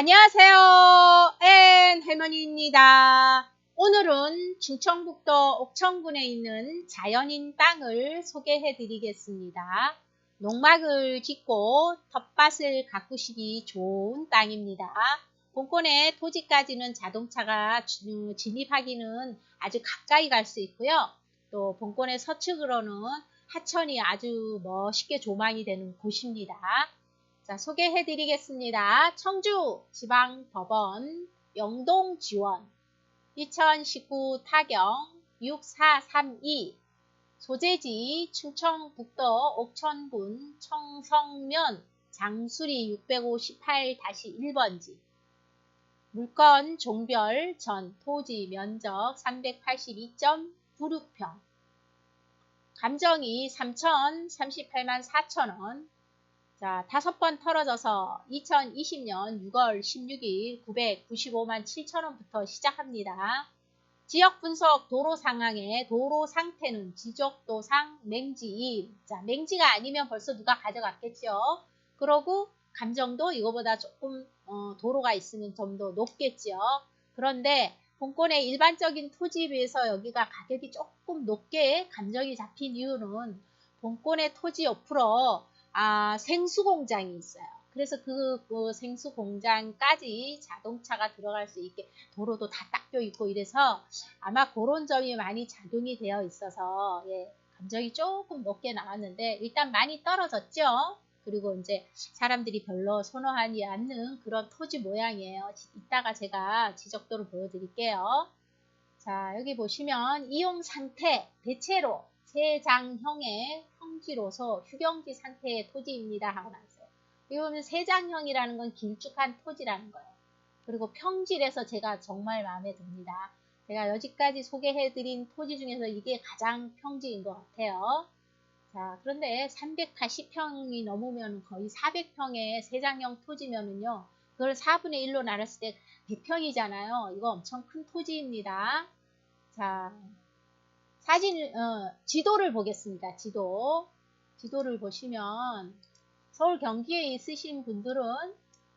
안녕하세요. 앤 할머니입니다. 오늘은 충청북도 옥천군에 있는 자연인 땅을 소개해 드리겠습니다. 농막을 짓고 텃밭을 가꾸시기 좋은 땅입니다. 본권의 토지까지는 자동차가 진입하기는 아주 가까이 갈 수 있고요. 또 본권의 서측으로는 하천이 아주 멋있게 조망이 되는 곳입니다. 자, 소개해 드리겠습니다. 청주 지방법원 영동 지원 2019 타경 6432 소재지 충청북도 옥천군 청성면 장수리 658-1번지 물건 종별 전 토지 면적 382.96평 감정이 3,038만 4천원 자, 다섯 번 털어져서 2020년 6월 16일 995만 7천원부터 시작합니다. 지역 분석 도로 상황의 도로 상태는 지적도상 맹지. 자, 맹지가 아니면 벌써 누가 가져갔겠죠. 그러고 감정도 이거보다 조금 어, 도로가 있으면 좀 더 높겠죠. 그런데 본권의 일반적인 토지에 비해서 여기가 가격이 조금 높게 감정이 잡힌 이유는 본권의 토지 옆으로 아, 생수 공장이 있어요. 그래서 그, 그 생수 공장까지 자동차가 들어갈 수 있게 도로도 다 닦여 있고 이래서 아마 그런 점이 많이 작용이 되어 있어서 예, 감정이 조금 높게 나왔는데 일단 많이 떨어졌죠. 그리고 이제 사람들이 별로 선호하지 않는 그런 토지 모양이에요. 이따가 제가 지적도를 보여드릴게요. 자, 여기 보시면 이용 상태 대체로 세장형의 평지로서 휴경지 상태의 토지입니다 하고 나왔어요. 보면 세장형이라는 건 길쭉한 토지라는 거예요. 그리고 평지에서 제가 정말 마음에 듭니다. 제가 여지까지 소개해드린 토지 중에서 이게 가장 평지인 것 같아요. 자, 그런데 380평이 넘으면 거의 400평의 세장형 토지면은요, 그걸 4분의 1로 나눴을 때 100평이잖아요. 이거 엄청 큰 토지입니다. 자, 사진, 어, 지도를 보겠습니다. 지도. 지도를 보시면 서울 경기에 있으신 분들은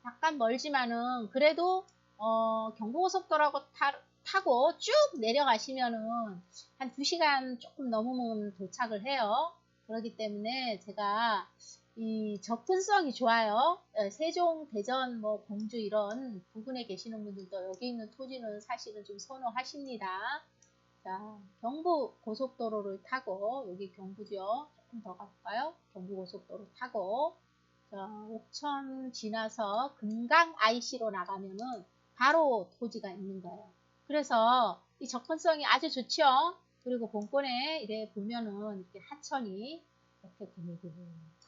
약간 멀지만은 그래도 어, 경부고속도로하고 타, 고쭉 내려가시면은 한 2시간 조금 넘으면 도착을 해요. 그렇기 때문에 제가 이 접근성이 좋아요. 예, 세종, 대전, 뭐 공주 이런 부근에 계시는 분들도 여기 있는 토지는 사실은 좀 선호하십니다. 자, 경부 고속도로를 타고 여기 경부죠. 조금 더 가볼까요? 경부 고속도로 타고 자, 옥천 지나서 금강 IC로 나가면은 바로 토지가 있는 거예요. 그래서 이 접근성이 아주 좋죠. 그리고 본권에 이래 보면은 이렇게 하천이 이렇게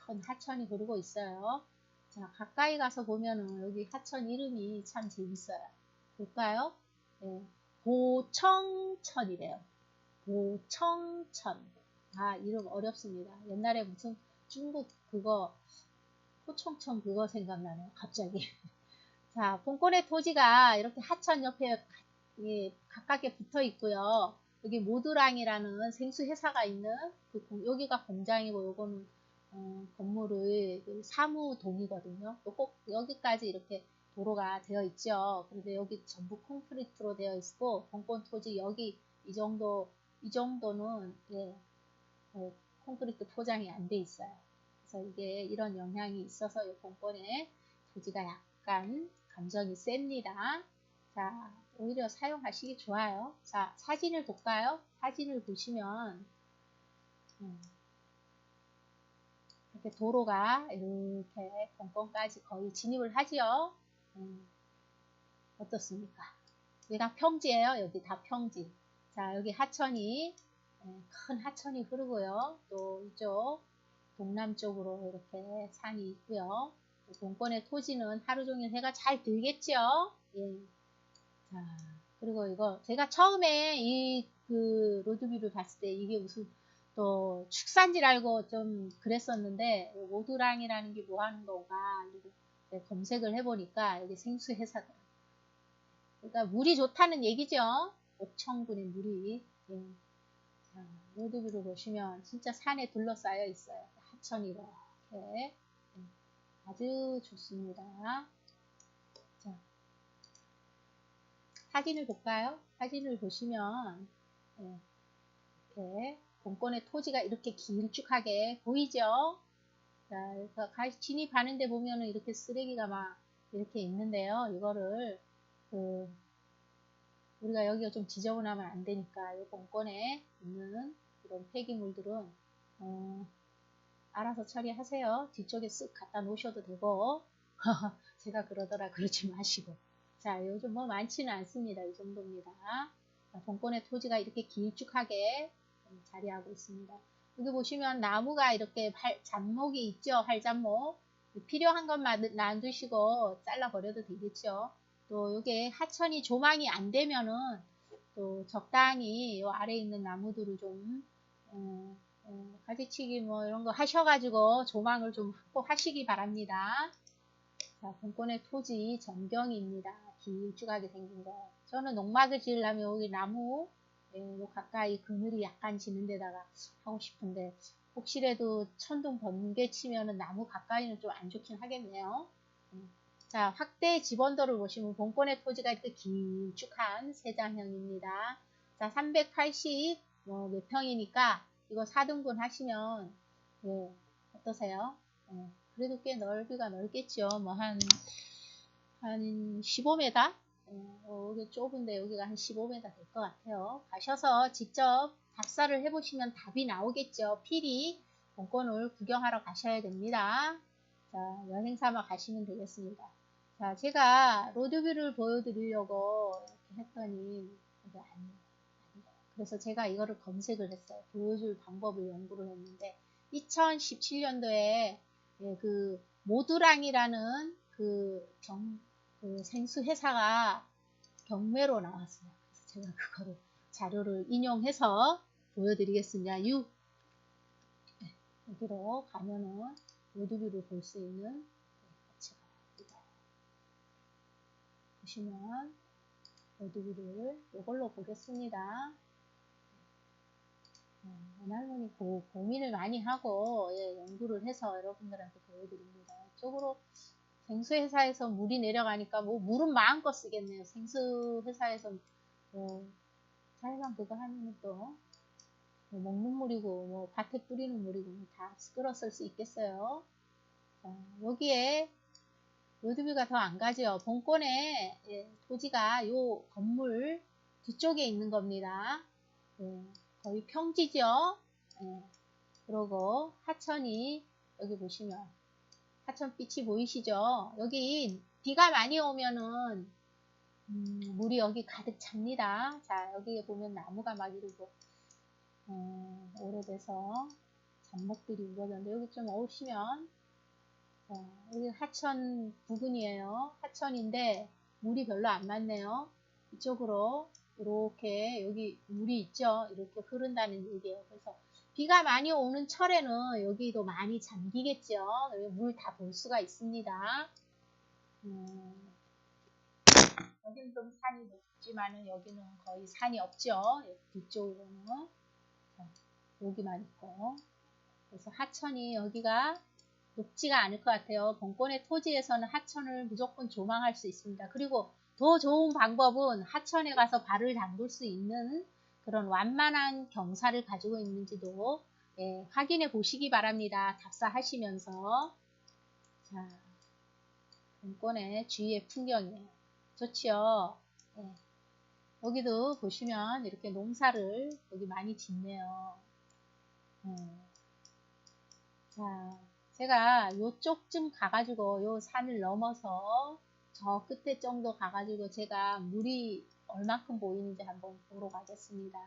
큰 하천이 흐르고 있어요. 자, 가까이 가서 보면은 여기 하천 이름이 참 재밌어요. 볼까요? 네. 보청천이래요. 보청천. 아, 이름 어렵습니다. 옛날에 무슨 중국 그거, 포청천 그거 생각나네요. 갑자기. 자, 본권의 토지가 이렇게 하천 옆에 예, 가깝게 붙어 있고요. 여기 모두랑이라는 생수 회사가 있는 그 여기가 공장이고 요거는 어, 건물의 그 사무동이거든요. 꼭 여기까지 이렇게 도로가 되어 있죠. 그런데 여기 전부 콘크리트로 되어 있고 본권 토지 여기 이 정도 이 정도는 예, 어, 콘크리트 포장이 안 돼 있어요. 그래서 이게 이런 영향이 있어서 이 본권의 토지가 약간 감정이 셉니다. 자, 오히려 사용하시기 좋아요. 자, 사진을 볼까요? 사진을 보시면 음, 이렇게 도로가 이렇게 본권까지 거의 진입을 하지요. 음, 어떻습니까? 여기 다 평지예요. 여기 다 평지. 자, 여기 하천이 예, 큰 하천이 흐르고요. 또 이쪽 동남쪽으로 이렇게 산이 있고요. 동권의 토지는 하루 종일 해가 잘 들겠죠. 예. 자, 그리고 이거 제가 처음에 이 그 로드뷰를 봤을 때 이게 무슨 또 축산지를 알고 좀 그랬었는데 모두랑이라는 게 뭐 하는 건가 네, 검색을 해보니까 여기 생수 회사다. 그러니까 물이 좋다는 얘기죠. 옥천군의 물이. 예. 자, 로드뷰를 보시면 진짜 산에 둘러싸여 있어요. 하천이 이렇게. 예. 아주 좋습니다. 자, 사진을 볼까요? 사진을 보시면 예, 이렇게 본권의 토지가 이렇게 길쭉하게 보이죠? 자, 그래서 진입하는데 보면은 이렇게 쓰레기가 막 이렇게 있는데요. 이거를 그 우리가 여기가 좀 지저분하면 안 되니까 이 본권에 있는 이런 폐기물들은 어, 알아서 처리하세요. 뒤쪽에 쓱 갖다 놓으셔도 되고 제가 그러더라 그러지 마시고 자 요즘 뭐 많지는 않습니다. 이 정도입니다. 본권의 토지가 이렇게 길쭉하게 자리하고 있습니다. 여기 보시면 나무가 이렇게 발, 잡목이 있죠. 활잡목. 필요한 것만 놔두시고 잘라버려도 되겠죠. 또 이게 하천이 조망이 안 되면은 또 적당히 이 아래에 있는 나무들을 좀 어, 어, 가지치기 뭐 이런 거 하셔가지고 조망을 좀 확보하시기 바랍니다. 자, 본권의 토지 전경입니다. 길쭉하게 생긴 거. 저는 농막을 지으려면 여기 나무 예, 요 가까이 그늘이 약간 지는 데다가 하고 싶은데 혹시라도 천둥 번개 치면은 나무 가까이는 좀 안 좋긴 하겠네요. 음. 자, 확대 집원도를 보시면 본권의 토지가 이렇게 길쭉한 세장형입니다. 자, 380 뭐 몇 평이니까 이거 4등분 하시면 예, 어떠세요? 예, 그래도 꽤 넓이가 넓겠죠. 뭐 한 한 15m? 어, 여기 좁은데 여기가 한 15m 될 것 같아요. 가셔서 직접 답사를 해보시면 답이 나오겠죠. 필히 본권을 구경하러 가셔야 됩니다. 자, 여행 삼아 가시면 되겠습니다. 자, 제가 로드뷰를 보여드리려고 이렇게 했더니 이게 아니에요. 그래서 제가 이거를 검색을 했어요. 보여줄 방법을 연구를 했는데 2017년도에 예, 그 모두랑이라는 그 경, 그 생수 회사가 경매로 나왔어요. 그래서 제가 그거를 자료를 인용해서 보여드리겠습니다. 6 네, 여기로 가면은 모두뷰를 볼 수 있는 가치가 있니다 보시면 모두뷰를 이걸로 보겠습니다. 원할머니 네, 고, 고민을 많이 하고 예, 연구를 해서 여러분들한테 보여드립니다. 이쪽으로 생수 회사에서 물이 내려가니까 뭐 물은 마음껏 쓰겠네요. 생수 회사에서 뭐 자기만 그거 하면 또 뭐 먹는 물이고 뭐 밭에 뿌리는 물이고 다 끌어 쓸수 있겠어요. 자, 여기에 로드뷰가 더 안 가죠. 본권에 예, 토지가 요 건물 뒤쪽에 있는 겁니다. 예, 거의 평지죠. 예, 그리고 하천이 여기 보시면 하천빛이 보이시죠? 여기 비가 많이 오면은 음, 물이 여기 가득 찹니다. 자 여기에 보면 나무가 막 이러고 어, 오래돼서 잡목들이 우거졌는데 여기 좀 오시면 자, 여기 하천 부근이에요. 하천인데 물이 별로 안 많네요. 이쪽으로 이렇게 여기 물이 있죠. 이렇게 흐른다는 얘기예요. 그래서 비가 많이 오는 철에는 여기도 많이 잠기겠죠. 물 다 볼 수가 있습니다. 음, 여기는 좀 산이 높지만은 여기는 거의 산이 없죠. 뒤쪽으로는 자, 여기만 있고 그래서 하천이 여기가 높지가 않을 것 같아요. 본권의 토지에서는 하천을 무조건 조망할 수 있습니다. 그리고 더 좋은 방법은 하천에 가서 발을 담글 수 있는 그런 완만한 경사를 가지고 있는지도 예, 확인해 보시기 바랍니다. 답사하시면서 자, 본권의 주위의 풍경이에요. 좋지요? 예. 여기도 보시면 이렇게 농사를 여기 많이 짓네요. 예. 자, 제가 요쪽쯤 가가지고 요 산을 넘어서 저 끝에 정도 가가지고 제가 물이 얼마큼 보이는지 한번 보러 가겠습니다.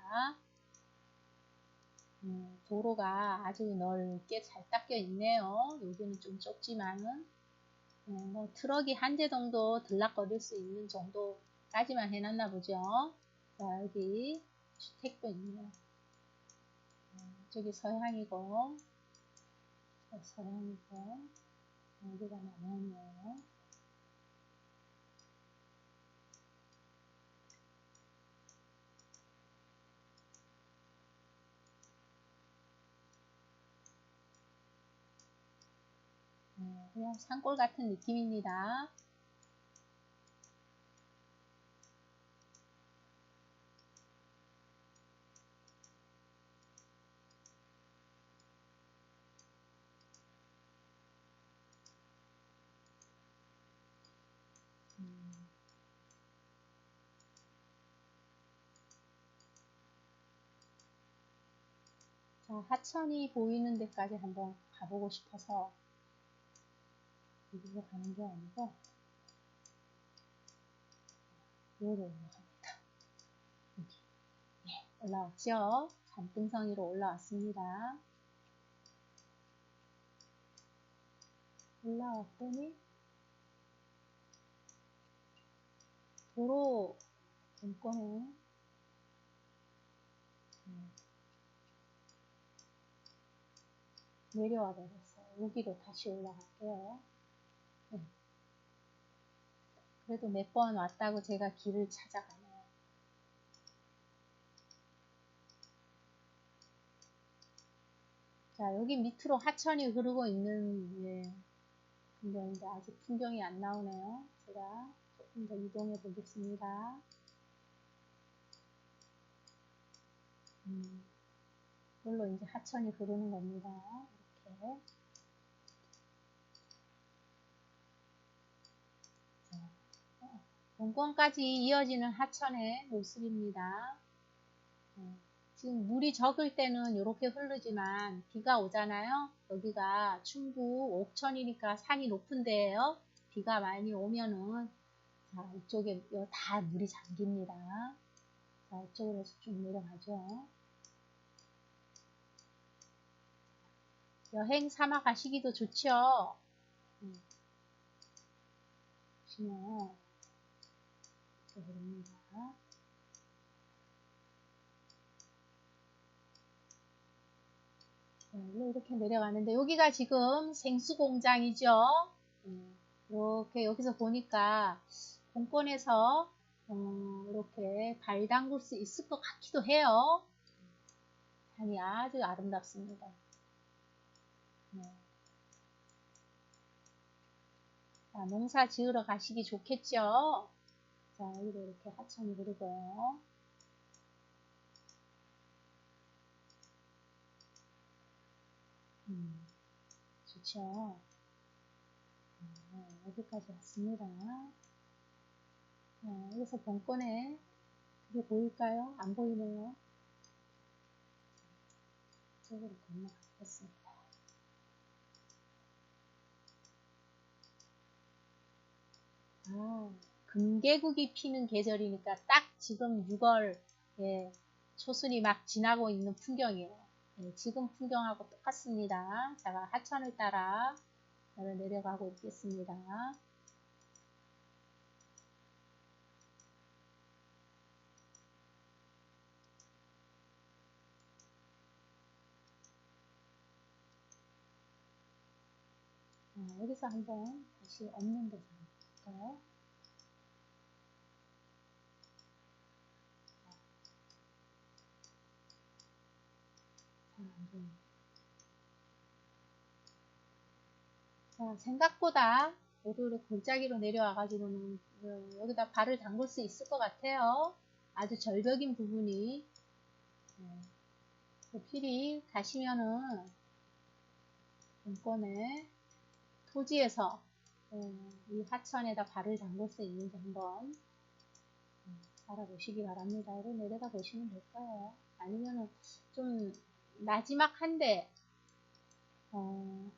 음, 도로가 아주 넓게 잘 닦여 있네요. 여기는 좀 좁지만은 음, 뭐 트럭이 한 대 정도 들락거릴 수 있는 정도까지만 해놨나 보죠. 자 여기 주택도 있네요. 음, 저기 서향이고 서향이고 여기가 남향이에요. 그냥 산골 같은 느낌입니다. 하천이 보이는 데까지 한번 가보고 싶어서 여기로 가는 게 아니고 여기로 올라갑니다. 여기. 예, 올라왔죠? 잔등성이로 올라왔습니다. 올라왔더니 도로 정권에 내려와 버렸어요. 여기로 다시 올라갈게요. 네. 그래도 몇 번 왔다고 제가 길을 찾아가네요. 자, 여기 밑으로 하천이 흐르고 있는 예, 풍경인데 아직 풍경이 안 나오네요. 제가 조금 더 이동해 보겠습니다. 음, 이걸로 이제 하천이 흐르는 겁니다. 이렇게. 본권까지 이어지는 하천의 모습입니다. 네. 지금 물이 적을 때는 이렇게 흐르지만 비가 오잖아요. 여기가 충북 옥천이니까 산이 높은 데예요. 비가 많이 오면은 자 이쪽에 다 물이 잠깁니다. 자 이쪽으로 해서 쭉 내려가죠. 여행 삼아 가시기도 좋죠. 음. 보시면 됩니다. 네, 이렇게 내려가는데 여기가 지금 생수 공장이죠. 음, 이렇게 여기서 보니까 공권에서 어, 이렇게 발 담글 수 있을 것 같기도 해요. 산이 아주 아름답습니다. 네. 자, 농사 지으러 가시기 좋겠죠? 자, 여기도 이렇게 하천이 흐르고요. 음, 좋죠? 네, 여기까지 왔습니다. 네, 여기서 본권에 그게 보일까요? 안 보이네요. 이쪽으로 건너가겠습니다. 아, 금계국이 피는 계절이니까 딱 지금 6월 예, 초순이 막 지나고 있는 풍경이에요. 예, 지금 풍경하고 똑같습니다. 제가 하천을 따라 내려가고 있겠습니다. 어, 여기서 한번 다시 없는 데서 볼까요? 자, 생각보다 모두를 골짜기로 내려와가지고는 어, 여기다 발을 담글 수 있을 것 같아요. 아주 절벽인 부분이 네. 필히 가시면은 본권에 토지에서 어, 이 하천에다 발을 담글 수 있는지 한번 음, 알아보시기 바랍니다. 이렇게 내려가 보시면 될 거예요. 아니면은 좀 나지막한데 어,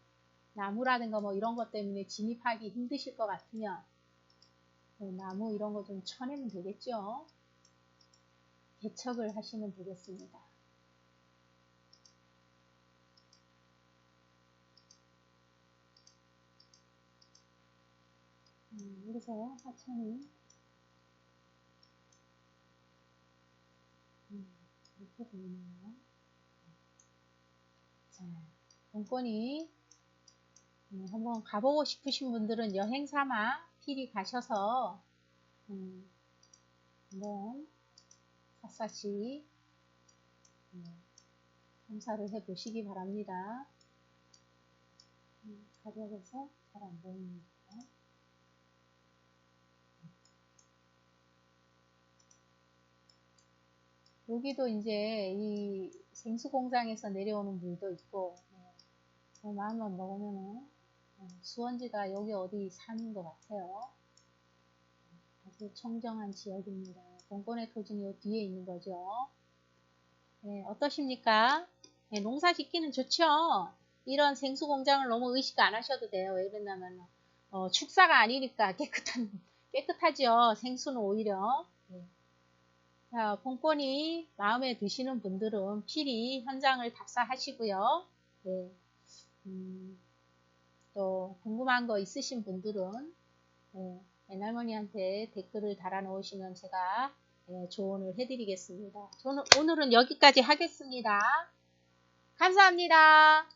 나무라든가 뭐 이런 것 때문에 진입하기 힘드실 것 같으면 뭐 나무 이런 거 좀 쳐내면 되겠죠. 개척을 하시면 되겠습니다. 음, 여기서 하천이 음, 이렇게 보이네요. 자, 본권이 음, 한번 가보고 싶으신 분들은 여행 삼아 필히 가셔서 음, 한번 샅샅이 음, 탐사를 해 보시기 바랍니다. 음, 가려져서 잘 안 보입니다. 여기도 이제 이 생수 공장에서 내려오는 물도 있고 네. 마음만 먹으면은 어, 수원지가 여기 어디 사는 것 같아요. 아주 청정한 지역입니다. 공권의 토지는 이 뒤에 있는 거죠. 네, 어떠십니까? 예, 농사 짓기는 좋죠. 이런 생수 공장을 너무 의식 안 하셔도 돼요. 왜 그러냐면 어, 축사가 아니니까 깨끗한 깨끗하죠. 생수는 오히려. 본권이 마음에 드시는 분들은 필히 현장을 답사하시고요. 예. 음, 또 궁금한 거 있으신 분들은 예, 옛할머니한테 댓글을 달아 놓으시면 제가 예, 조언을 해드리겠습니다. 저는 오늘은 여기까지 하겠습니다. 감사합니다.